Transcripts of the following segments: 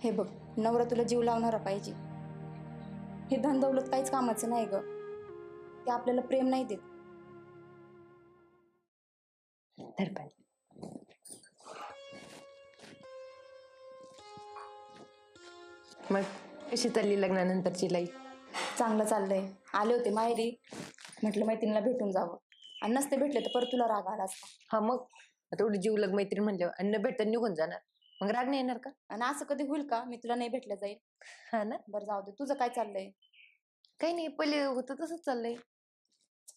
हे बघ नवरा तुला जीव लावणारा पाहिजे. हे धन दौलत काहीच कामाचं नाही ग. ते आपल्याला प्रेम नाही देत. तर पण. मग कशी चालली लग्नानंतरची लाईफ चांगलं चाललंय. आले होते माहेरी. म्हटलं मैत्रिणीला भेटून जावं. आणि नसते भेटले तर परत तुला राग आला असता. हा मग? आता एवढी जीव लग मैत्रीण म्हणल्यावर अन्न भेटत निघून जाणार. मग राग नाही येणार का? आणि असं कधी होईल का? मी तुला नाही भेटलं जाईल. हा ना? बरं जाऊ दे. तुझं काय चाललंय? काही नाही. पहिले होतं तसंच चाललंय.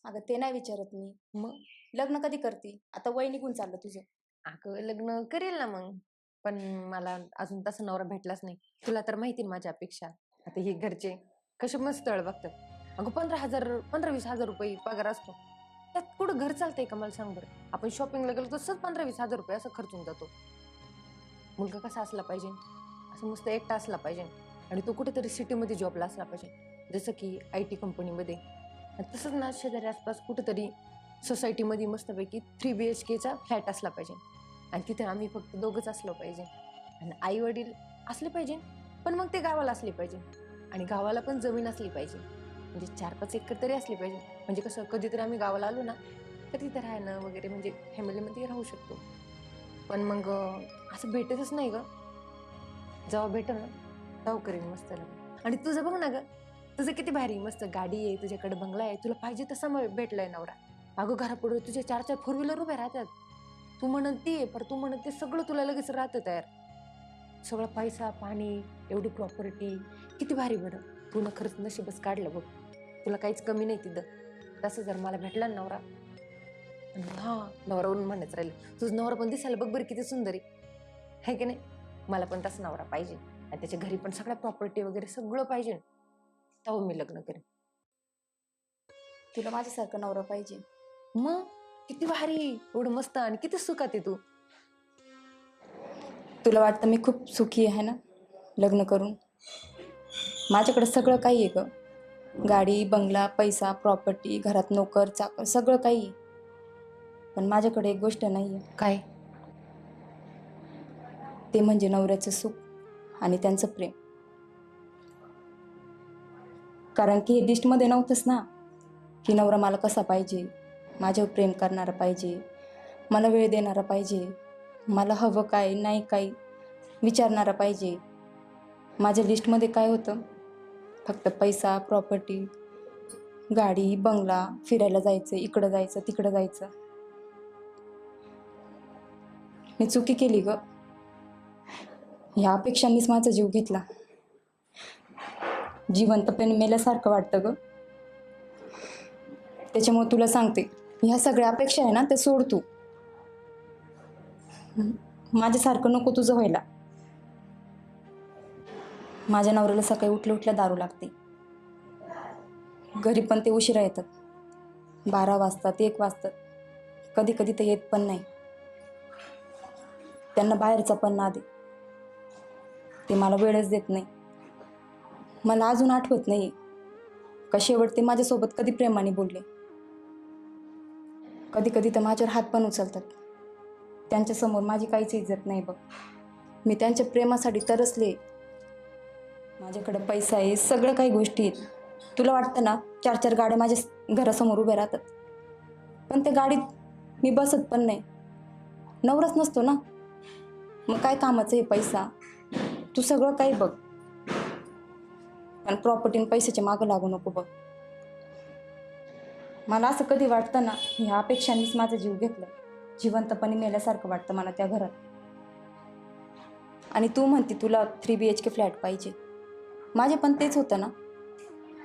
अगं ते नाही विचारत मी. मग? लग्न कधी करते? आता वय निघून चाललं तुझं. अगं लग्न करेल ना मग. पण मला अजून तसा नवरा भेटलाच नाही. तुला तर माहिती ना माझ्या अपेक्षा. आता हे घरचे कसे मस्त बघतात. अगं पंधरा हजार पंधरा वीस हजार रुपये पगार असतो. त्यात कुठं घर चालतंय का? मला सांग बरं. आपण शॉपिंगला गेलो सहज पंधरा वीस हजार रुपये असं खर्चून जातो. मुलगा कसा असला पाहिजे? असं मस्त एकटा असला पाहिजे. आणि तो कुठेतरी सिटीमध्ये जॉबला असला पाहिजे. जसं की आय टी कंपनीमध्ये तसंच ना शेजारी आसपास कुठेतरी सोसायटीमध्ये मस्तपैकी थ्री बी एच केचा फ्लॅट असला पाहिजे. आणि तिथे आम्ही फक्त दोघंच असलो पाहिजे. आणि आई वडील असले पाहिजे पण मग ते गावाला असले पाहिजे. आणि गावाला पण जमीन असली पाहिजे. म्हणजे चार पाच एकर तरी असली पाहिजे. म्हणजे कसं कधीतरी आम्ही गावाला आलो ना तर तिथे राहणं वगैरे म्हणजे फॅमिलीमध्ये राहू शकतो. पण मग असं भेटतच नाही ग. जेव्हा भेटल ना तेव्हा करेन मस्त लग्न आणि तुझं बघ ना ग तुझं किती भारी मस्त गाडी आहे तुझ्याकडे बंगला आहे तुला पाहिजे तसा मग भेटलाय नवरा. अगं घरापुढे तुझ्या चार चार फोर व्हीलर उभे राहतात. तू म्हणत आहे पर तू म्हणत ते सगळं तुला लगेच राहतं तयार. सगळं पैसा पाणी एवढी प्रॉपर्टी किती भारी बरं. तू ना खरंच नशीबच काढलं बघ. तुला काहीच कमी नाही तिथं. तसं जर मला भेटला ना नवरा आणि हा नवरावरून म्हणत राहिलं. तुझं नवरा पण दिसायला बघ बरं किती सुंदर आहे. की नाही? मला पण तसा नवरा पाहिजे. आणि त्याच्या घरी पण सगळ्या प्रॉपर्टी वगैरे सगळं पाहिजे. तेव्हा मी लग्न करेन. तुला माझ्यासारखं नवरा पाहिजे. मग? किती भारी. एवढं मस्त आणि किती सुखात आहे तू. तुला वाटतं मी खूप सुखी आहे ना? लग्न करून. माझ्याकडे सगळं काही आहे ग. गाडी बंगला पैसा प्रॉपर्टी घरात नोकर चाकर सगळं काही आहे. पण माझ्याकडे एक गोष्ट नाही आहे काय? ते म्हणजे नवऱ्याचं सुख आणि त्यांचं प्रेम. कारण की हे लिस्टमध्ये नव्हतंच ना की नवरा मला कसा पाहिजे माझ्यावर प्रेम करणारा पाहिजे मला वेळ देणारा पाहिजे मला हवं काय नाही काय विचारणारा पाहिजे. माझ्या लिस्टमध्ये काय होतं? फक्त पैसा प्रॉपर्टी गाडी बंगला फिरायला जायचं इकडं जायचं तिकडं जायचं. मी चुकी केली ग. ह्या मीच माझा जीव घेतला. जिवंतपणे मेल्यासारखं वाटतं ग. त्याच्यामुळे तुला सांगते ह्या सगळ्या अपेक्षा आहे ना ते सोड तू. माझ्यासारखं नको तुझं व्हायला. माझ्या नवऱ्याला सकाळी उठल्या उठल्या दारू लागते. घरी पण ते उशिरा येतात. बारा वाजतात एक वाजतात. कधी कधी ते येत पण नाही. त्यांना बाहेरचा पण ना दे. ते मला वेळच देत नाही. मला अजून आठवत नाही का शेवट ते माझ्यासोबत कधी प्रेमाने बोलले? कधी कधी तर माझ्यावर हात पण उचलतात. त्यांच्यासमोर माझी काहीच इज्जत नाही बघ. मी त्यांच्या प्रेमासाठी तरसले. माझ्याकडे पैसा आहे सगळं काही गोष्टी आहेत. तुला वाटतं ना चार चार गाड्या माझ्या घरासमोर उभ्या राहतात? पण त्या गाडीत मी बसत पण नाही. नवराच नसतो ना? मग काय कामाचं हे पैसा? तू सगळं काही बघ. पण प्रॉपर्टीन पैशाच्या मागं लागू नको बघ. मला असं कधी वाटतं ना ह्या अपेक्षांनीच माझा जीव घेतला जिवंतपणे मेल्यासारखं वाटतं मला त्या घरात. आणि तू म्हणते तुला three B H K flat पाहिजे. माझे पण तेच होतं ना.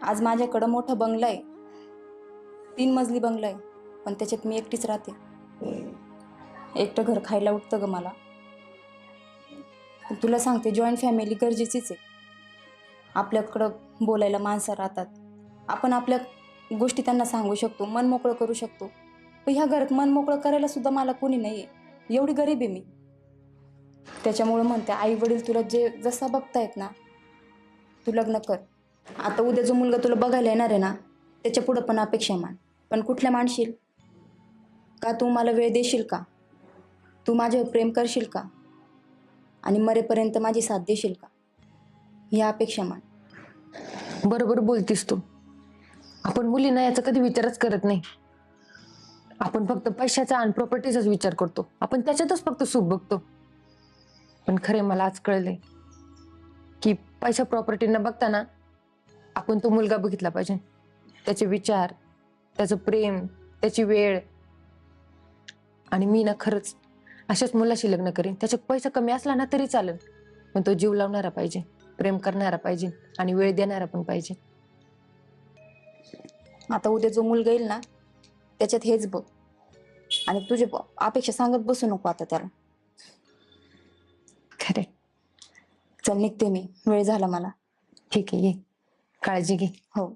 आज माझ्याकडं मोठा बंगला आहे. तीन मजली बंगला आहे. पण त्याच्यात मी एकटीच राहते. एकटं घर खायला उठतं ग मला. पण तुला सांगते जॉईंट फॅमिली गरजेचीच आहे. आपल्याकडं बोलायला माणसं राहतात. आपण आपल्या गोष्टी त्यांना सांगू शकतो मन मोकळं करू शकतो. पण ह्या घरात मन मोकळं करायला सुद्धा मला कोणी नाही आहे एवढी गरीब आहे मी. त्याच्यामुळं म्हणते आई वडील तुला जे जसा बघतायत ना तू लग्न कर. आता उद्या जो मुलगा तुला बघायला येणार आहे ना त्याच्या पुढं पण अपेक्षा मान पण कुठल्या मानशील का तू मला वेळ देशील का? तू माझ्यावर प्रेम करशील का? आणि मरेपर्यंत माझी साथ देशील का? या अपेक्षा मान. बरोबर बोलतीस तू. आपण मुलींना याचा कधी विचारच करत नाही. आपण फक्त पैशाचा आणि प्रॉपर्टीचाच विचार करतो. आपण त्याच्यातच फक्त सुख बघतो. पण खरे मला आज कळले की पैसा प्रॉपर्टी बघताना आपण तो मुलगा बघितला पाहिजे. त्याचे विचार त्याचं प्रेम त्याची वेळ. आणि मी ना खरंच अशाच मुलाशी लग्न करेन. त्याच्यात पैसा कमी असला ना तरी चालेल. पण तो जीव लावणारा पाहिजे प्रेम करणारा पाहिजे आणि वेळ देणारा पण पाहिजे. आता उद्या जो मुलगा येईल ना त्याच्यात हेच बघ. आणि तुझे अपेक्षा सांगत बसू नको आता त्याला. खरे चल निघते मी. वेळ झाला मला. ठीक आहे ये. काळजी घे. हो.